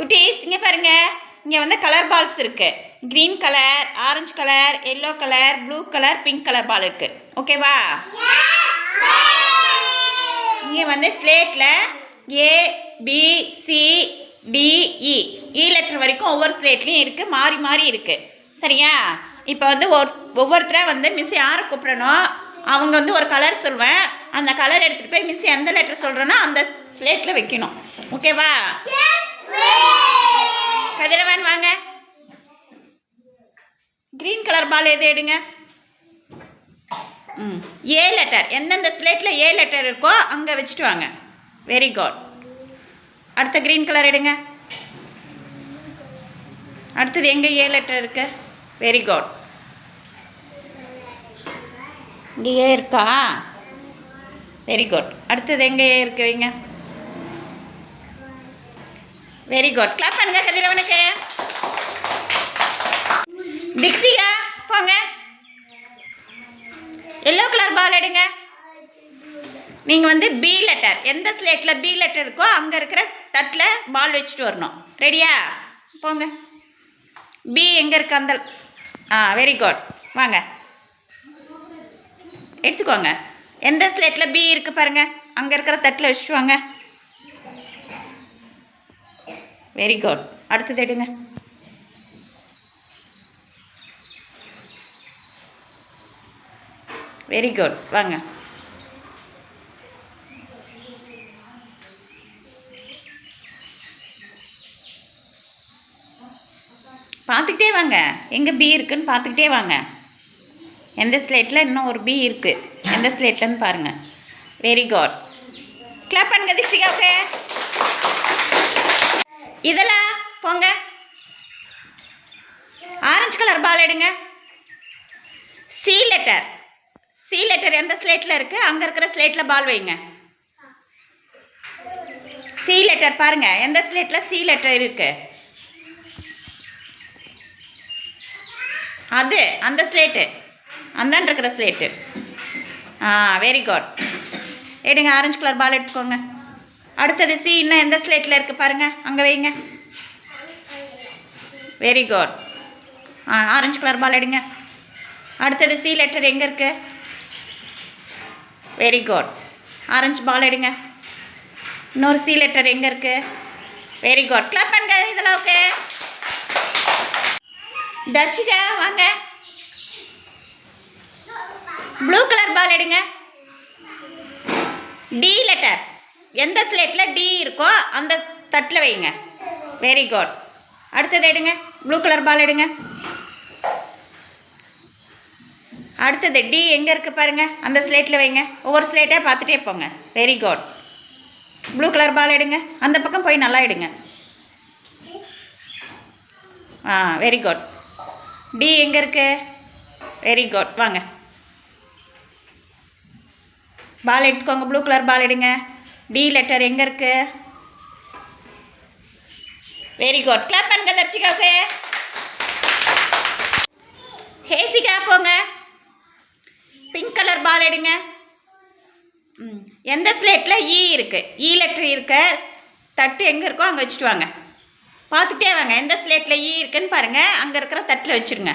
குட்டீஸ் இங்கே பாருங்கள் இங்கே வந்து கலர் பால்ஸ் இருக்குது green colour orange colour yellow colour blue colour pink colour ball இருக்குது ஓகேவா இங்கே வந்து ஸ்லேட்டில் A B C D E E letter வரைக்கும் ஒவ்வொரு ஸ்லேட்லேயும் இருக்குது மாறி மாறி இருக்குது சரியா? இப்போ வந்து ஒரு ஒவ்வொருத்தராக வந்து மிஸ் யாரை கூப்பிடணும்? அவங்க வந்து ஒரு கலர் சொல்வேன். அந்த கலர் எடுத்துகிட்டு போய் மிஸ் எந்த லெட்டர் சொல்கிறேன்னா அந்த ஸ்லேட்டில் வைக்கணும். ஓகேவா கதிரவன் வாங்க. க்ரீன் கலர் பால் எது எடுங்க? ம் ஏ லெட்டர் எந்தெந்த ஸ்லேட்டில் ஏ லெட்டர் இருக்கோ அங்கே வச்சுட்டு வாங்க. வெரி குட் அடுத்த க்ரீன் கலர் எடுங்க. அடுத்தது எங்கே ஏ லெட்டர் இருக்கு? வெரி குட் இங்கே ஏ இருக்கா? வெரி குட் அடுத்தது எங்கே ஏ இருக்கு வைங்க. வெரி குட் கிளாப் பண்ணுங்க கதிரவனுக்கு டிக்ஸியா போங்க. எல்லோ கலர் பால் எடுங்க. நீங்கள் வந்து பி லெட்டர் எந்த ஸ்லேட்டில் பி லெட்டர் இருக்கோ அங்கே இருக்கிற தட்டில் பால் வச்சுட்டு வரணும். ரெடியா போங்க. பி எங்கே இருக்கு? அந்த ஆ வெரி குட் வாங்க. எடுத்துக்கோங்க. எந்த ஸ்லேட்டில் பி இருக்குது பாருங்கள் அங்கே இருக்கிற தட்டில் வச்சுட்டு வாங்க. வெரி குட் அடுத்தது எடுங்க. வெரி குட் வாங்க. பார்த்துக்கிட்டே வாங்க. எங்கே பி இருக்குன்னு பார்த்துக்கிட்டே வாங்க. எந்த ஸ்லேட்டில் இன்னும் ஒரு பி இருக்குது எந்த ஸ்லேட்லன்னு பாருங்கள் வெரி குட் கிளப் பண்ணுங்க தீக்ஷிகாவுக்கு இதெல்லாம் போங்க. ஆரஞ்சு கலர் பால் எடுங்க. சி லெட்டர் சி லெட்டர் எந்த ஸ்லேட்டில் இருக்குது அங்கே இருக்கிற ஸ்லேட்டில் பால் வைங்க. சி லெட்டர் பாருங்கள் எந்த ஸ்லேட்டில் சி லெட்டர் இருக்குது அது அந்த ஸ்லேட்டு அந்தான் இருக்கிற ஸ்லேட்டு ஆ வெரி குட் எடுங்க ஆரஞ்சு கலர் பால் எடுத்துக்கோங்க. அடுத்தது சி இன்னும் எந்த ஸ்லேட்டில் இருக்குது பாருங்கள் அங்கே வைங்க. வெரி குட் ஆ ஆரஞ்சு கலர் பால் எடுங்க. அடுத்தது சி லெட்டர் எங்கே இருக்குது வெரி குட் ஆரஞ்சு பால் எடுங்க. இன்னொரு சி லெட்டர் எங்கே இருக்கு? வெரி குட் கிளப் பண்ணுங்க இதில் ஓகே தர்ஷிகா வாங்க. ப்ளூ கலர் பால் எடுங்க. டி லெட்டர் எந்த ஸ்லேட்டில் டி இருக்கோ அந்த தட்டில் வைங்க. வெரி குட் அடுத்தது எடுங்க. ப்ளூ கலர் பால் எடுங்க. அடுத்தது டி எங்கே இருக்குது பாருங்க. அந்த ஸ்லேட்டில் வைங்க. ஒவ்வொரு ஸ்லேட்டாக பார்த்துட்டே போங்க. Very good blue colour ball எடுங்க. அந்த பக்கம் போய் நல்லா எடுங்க. ஆ வெரி குட் டி எங்கே இருக்கு? வெரி குட் வாங்க. பால் எடுத்துக்கோங்க. ப்ளூ கலர் பால் எடுங்க. டி லெட்டர் எங்கே இருக்குது வெரி குட் கிளாப் பண்ணுங்க தர்ஷிகாவுக்கு. ஹேசிகா போங்க. பிங்க் கலர் பால் எடுங்க. ம் எந்த ஸ்லேட்டில் இ இருக்குது இ லெட்ரு இருக்க தட்டு எங்கே இருக்கோ அங்கே வச்சுட்டு வாங்க. பார்த்துட்டே வாங்க. எந்த ஸ்லேட்டில் இ e இருக்குன்னு பாருங்கள் அங்கே இருக்கிற தட்டில் வச்சுருங்க.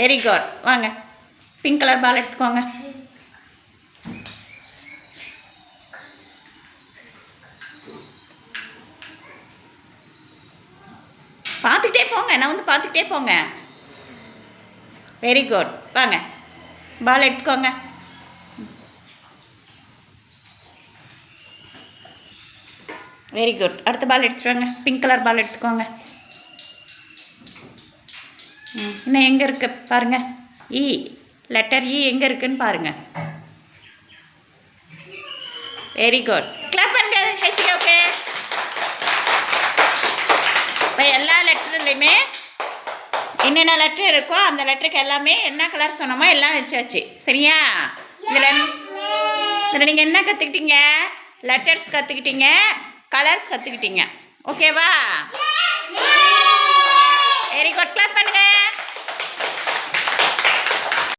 வெரி குட் வாங்க. பிங்க் கலர் பால் எடுத்துக்கோங்க. பார்த்துக்கிட்டே போங்க நான் வந்து பார்த்துக்கிட்டே போங்க. வெரி குட் வாங்க. பால் எடுத்துக்கோங்க. வெரி குட் அடுத்த பால் எடுத்துகிட்டு வாங்க. பிங்க் கலர் பால் எடுத்துக்கோங்க. ம், இன்னும் எங்கே இருக்கு பாருங்க. இ லெட்டர் இ எங்கே இருக்குன்னு பாருங்க. வெரி குட் கிளாப் பண்ணுங்க ஹெச்டி ஓகே இப்போ எல்லா லெட்டர்லையுமே என்னென்ன லெட்டர் இருக்கோ அந்த லெட்டருக்கு எல்லாமே என்ன கலர் சொன்னோமோ எல்லாம் வச்சாச்சு. சரியா? இதில் இதில் நீங்கள் என்ன கற்றுக்கிட்டீங்க லெட்டர்ஸ் கற்றுக்கிட்டீங்க கலர்ஸ் கற்றுக்கிட்டீங்க ஓகேவா வெரி குட் கிளாப் பண்ணுங்க.